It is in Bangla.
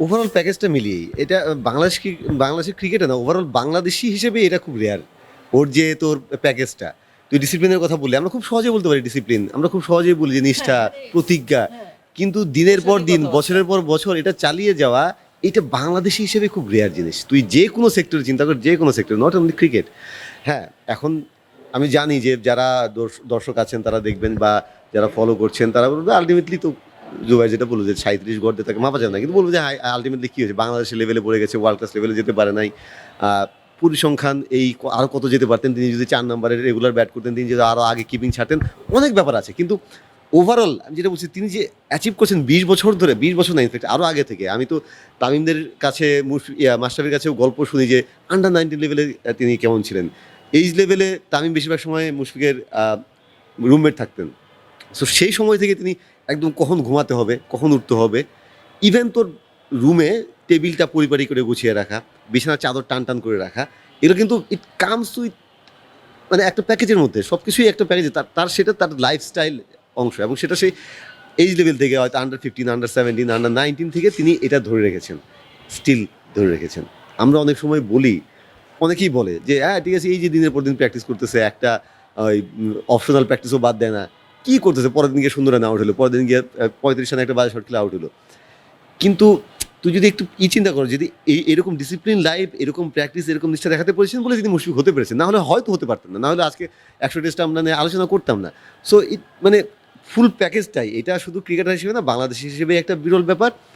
ওভারঅল প্যাকেজটা মিলিয়েই। এটা বাংলাদেশ বাংলাদেশের ক্রিকেটে না ওভারঅল বাংলাদেশি হিসেবে এটা খুব রেয়ার ওর যে তোর প্যাকেজটা তুই ডিসিপ্লিনের কথা বললি আমরা খুব সহজে বলতে পারি ডিসিপ্লিন আমরা খুব সহজেই বলি যে নিষ্ঠা প্রতিজ্ঞা। কিন্তু দিনের পর দিন বছরের পর বছর এটা চালিয়ে যাওয়া এটা বাংলাদেশি হিসেবে খুব রেয়ার জিনিস। তুই যে কোনো সেক্টরে চিন্তা কর যে কোনো সেক্টর নট অনলি ক্রিকেট হ্যাঁ এখন আমি জানি যে যারা দর্শ- দর্শক আছেন তারা দেখবেন বা যারা ফলো করছেন তারা বলবে আলটিমেটলি তো জুবাই যেটা বলল যে সাঁত্রিশ গড় দিয়ে তাকে মাপা যাবে না। কিন্তু বলব যে আলটিমেটলি কী হয়েছে? বাংলাদেশের লেভেলে পড়ে গেছে ওয়ার্ল্ড ক্লাস লেভেলে যেতে পারে নাই। পরিসংখ্যান এই আরও কত যেতে পারতেন, তিনি যদি চার নম্বরের রেগুলার ব্যাট করতেন, তিনি যদি আরও আগে কিপিং ছাড়তেন, অনেক ব্যাপার আছে। কিন্তু ওভারঅল আমি যেটা বলছি, তিনি যে অ্যাচিভ করছেন বিশ বছর ধরে, বিশ বছর না ইনফ্যাক্ট আরও আগে থেকে, আমি তো তামিমদের কাছে মাস্টারের কাছেও গল্প শুনি যে আন্ডার নাইনটিন লেভেলে তিনি কেমন ছিলেন। এইজ লেভেলে তামিম বেশিরভাগ সময় মুশফিকের রুমমেট থাকতেন। সো সেই সময় থেকে তিনি একদম কখন ঘুমাতে হবে, কখন উঠতে হবে ইভেন তোর রুমে টেবিলটা পরিপাটি করে গুছিয়ে রাখা, বিছানার চাদর টান টান করে রাখা, এগুলো কিন্তু ইট কামস উইথ মানে একটা প্যাকেজের মধ্যে সব কিছুই একটা প্যাকেজে, তার তার সেটা তার লাইফস্টাইল অংশ এবং সেটা সেই এইজ লেভেল থেকে হয়তো under fifteen under seventeen under nineteen থেকে তিনি এটা ধরে রেখেছেন স্টিল ধরে রেখেছেন। আমরা অনেক সময় বলি, অনেকেই বলে যে হ্যাঁ ঠিক আছে, এই যে দিনের পর দিন প্র্যাকটিস করতেছে, একটা, ওই অপশনাল প্র্যাকটিসও বাদ দেয় না। কি করতেছে? পরের দিন গিয়ে সুন্দর আউট হলো। পরের দিন গিয়ে পঁয়ত্রিশ রানে একটা বাজে শট খেলে আউট হলো। কিন্তু তুই যদি একটু ই চিন্তা করো, যদি এই এরকম ডিসিপ্লিন লাইফ এরকম প্র্যাকটিস এরকম নিষ্ঠা দেখাতে পেরেছেন বলে যদি মুশফিক হতে পেরেছেন না হলে হয়তো হতে পারতাম না। না হলে আজকে একশো টেস্টটা আমরা নিয়ে আলোচনা করতাম না। সো ইট মানে ফুল প্যাকেজটাই এটা শুধু ক্রিকেটার হিসেবে না, বাংলাদেশ হিসেবে একটা বিরল ব্যাপার।